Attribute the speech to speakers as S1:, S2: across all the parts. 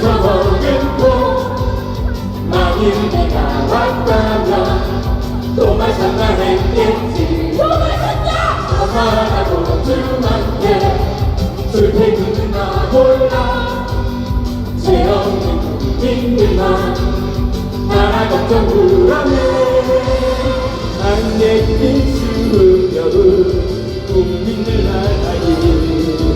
S1: 적어냈고 만일 내가 왔다면 또말 상관했겠지. 화나고 줄만해. 술패기는 나 몰라. 죄 없는 국민들만. 나라 걱정 불안해. 안개낀 추운 여름 국민들 날 알기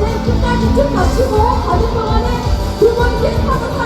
S1: 네, 끝까지 쭉
S2: 마치고 가는
S1: 동안에 두
S2: 번째 파도